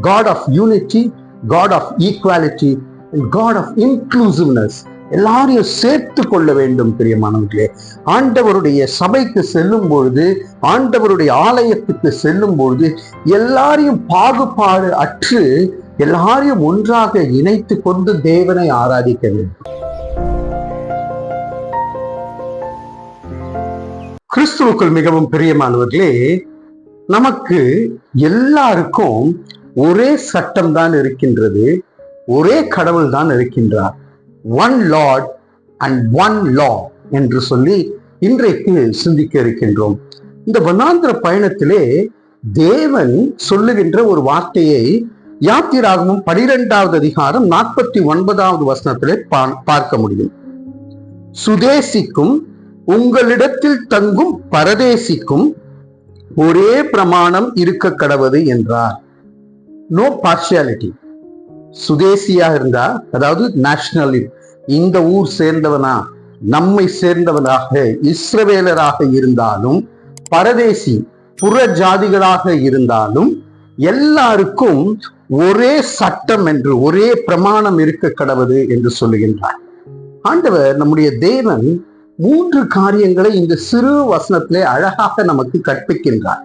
God of unity God of equality and God of inclusiveness எல்லாரையும் சேர்த்து கொள்ள வேண்டும் பிரியமானவர்களே. ஆண்டவருடைய சபைக்கு செல்லும் பொழுது ஆண்டவருடைய ஆலயத்துக்கு செல்லும் பொழுது எல்லாரையும் பாகுபாடு அற்று எல்லாரையும் ஒன்றாக இணைத்து கொண்டு தேவனை ஆராதிக்க வேண்டும். கிறிஸ்துவுக்குள் மிகவும் பிரியமானவர்களே நமக்கு எல்லாருக்கும் ஒரே சட்டம் தான் இருக்கின்றது ஒரே கடவுள் தான் இருக்கின்றார். One Lord and one law என்று சொல்லி இன்றைக்கு சிந்திக்க இருக்கின்றோம். இந்த வனாந்திர பயணத்திலே தேவன் சொல்லுகின்ற ஒரு வார்த்தையை யாத்திராகமும் பனிரெண்டாவது அதிகாரம் நாற்பத்தி ஒன்பதாவது வசனத்திலே பா- பார்க்க முடியும். சுதேசிக்கும் உங்களிடத்தில் தங்கும் பரதேசிக்கும் ஒரே பிரமாணம் இருக்க கடவுது என்றார். நோ பார்ஷியாலிட்டி சுதேசியா இருந்தா அதாவது நேஷனல் இந்த ஊர் சேர்ந்தவனா நம்மை சேர்ந்தவனாக இஸ்ரவேலராக இருந்தாலும் பரதேசி புற ஜாதிகளாக இருந்தாலும் எல்லாருக்கும் ஒரே சட்டம் என்று ஒரே பிரமாணம் இருக்க கடவுது என்று சொல்லுகின்றார். ஆண்டவர் நம்முடைய தேவன் மூன்று காரியங்களை இந்த சிறு வசனத்திலே அழகாக நமக்கு கற்பிக்கின்றார்.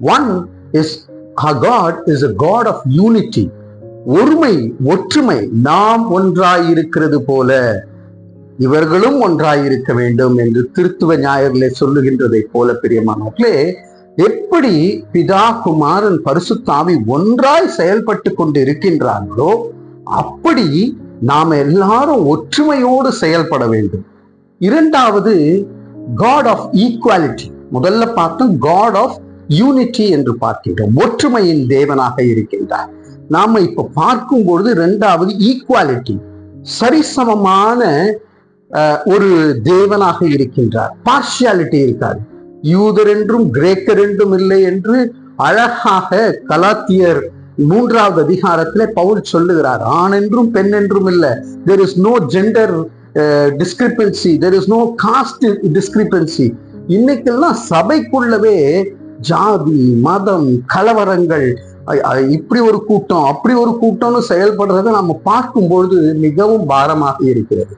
One is God is a God of unity ஒருமை ஒற்றுமை நாம் ஒன்றாயிருக்கிறது போல இவர்களும் ஒன்றாயிருக்க வேண்டும் என்று திருத்துவ ஞாயிறிலே சொல்லுகின்றதை போல பிரியமானவர்களே எப்படி பிதா குமாரன் பரிசுத்தாவி ஒன்றாய் செயல்பட்டு கொண்டு இருக்கின்றார்களோ அப்படி நாம எல்லாரும் ஒற்றுமையோடு செயல்பட வேண்டும். இரண்டாவது காட் ஆஃப் ஈக்குவாலிட்டி முதல்ல பார்த்தோம் காட் ஆஃப் யூனிட்டி என்று பார்க்கின்றோம். ஒற்றுமையின் தேவனாக இருக்கின்றார். நாம இப்ப பார்க்கும் பொழுது இரண்டாவது ஈக்குவாலிட்டி சரிசமமான ஒரு தேவனாக இருக்கின்றார். பார்ஷியாலிட்டி இருக்காது. யூதர் என்றும் கிரேக்கர் என்றும் இல்லை என்று அழகாக கலாத்தியர் மூன்றாவது அதிகாரத்திலே பவுல் சொல்லுகிறார். ஆண் என்றும் பெண் என்றும் இல்லை there is no gender discrepancy there is no caste discrepancy இன்னைக்கெல்லாம் சபைக்குள்ளவே ஜாதி மதம் கலவரங்கள் இப்படி ஒரு கூட்டம் அப்படி ஒரு கூட்டம்னு செயல்படுறதை நம்ம பார்க்கும்பொழுது மிகவும் பாரமாக இருக்கிறது.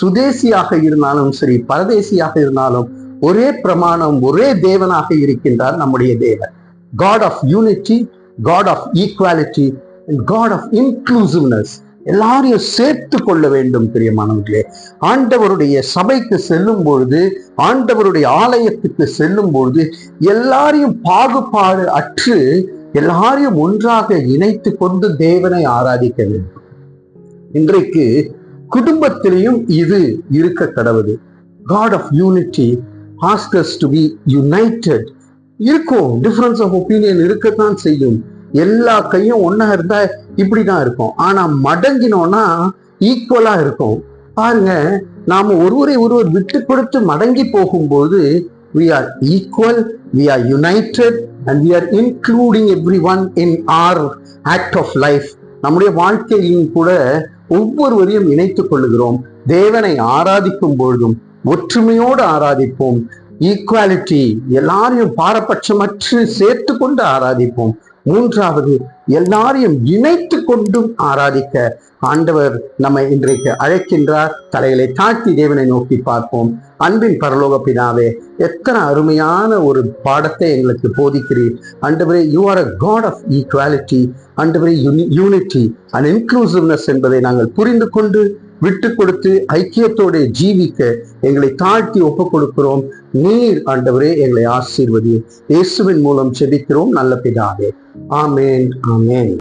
சுதேசியாக இருந்தாலும் சரி பரதேசியாக இருந்தாலும் ஒரே பிரமாணம் ஒரே தேவனாக இருக்கின்றார் நம்முடைய தேவன். God of unity God of equality and God of inclusiveness எல்லாரையும் சேர்த்து கொள்ள வேண்டும் பிரியமானவர்களே. ஆண்டவருடைய சபைக்கு செல்லும் பொழுது ஆண்டவருடைய ஆலயத்துக்கு செல்லும் பொழுது எல்லாரையும் பாகுபாடு அற்று எல்லாரையும் ஒன்றாக இணைத்து கொண்டு தேவனை ஆராதிக்க வேண்டும். இன்றைக்கு குடும்பத்திலையும் இது இருக்க கடவுது God of unity asks us to be united இருக்கும். டிஃபரன்ஸ் ஆஃப் ஒப்பீனியன் இருக்கத்தான் செய்யும். எல்லா கையும் ஒன்னா இருந்தா இப்படிதான் இருக்கும். ஆனா மடங்கினோம்னா ஈக்குவலா இருக்கும். பாருங்க நாம ஒருவரை ஒருவர் விட்டு கொடுத்து மடங்கி போகும்போது we are equal we are united and we are including every one in our act of life நம்முடைய வாழ்க்கையிலும் கூட ஒவ்வொருவரையும் இணைத்துக் கொள்ளுகிறோம். தேவனை ஆராதிக்கும் பொழுதும் ஒற்றுமையோடு ஆராதிப்போம். ஈக்குவாலிட்டி எல்லாரையும் பாரபட்சமற்று சேர்த்து கொண்டு ஆராதிப்போம். மூன்றாவது எல்லாரையும் இணைத்து கொண்டும் ஆராதிக்க ஆண்டவர் நம்மை இன்றைக்கு அழைக்கின்றார். தலைகளை தாழ்த்தி தேவனை நோக்கி பார்ப்போம். அன்பின் பரலோக பிதாவே எத்தனை அருமையான ஒரு பாடத்தை எங்களுக்கு போதிக்கிறீர். அண்டவரே you are a God of equality அண்டவரே யூனிட்டி அண்ட் இன்க்ளூசிவ்னஸ் என்பதை நாங்கள் புரிந்து கொண்டு விட்டு கொடுத்து ஐக்கியத்தோடு ஜீவிக்க எங்களை தாழ்த்தி ஒப்புக் கொடுக்கிறோம். நீர் ஆண்டவரே எங்களை ஆசீர்வதி இயேசுவின் மூலம் செபிக்கிறோம் நல்ல பிதாவே. ஆமேன் ஆமேன்.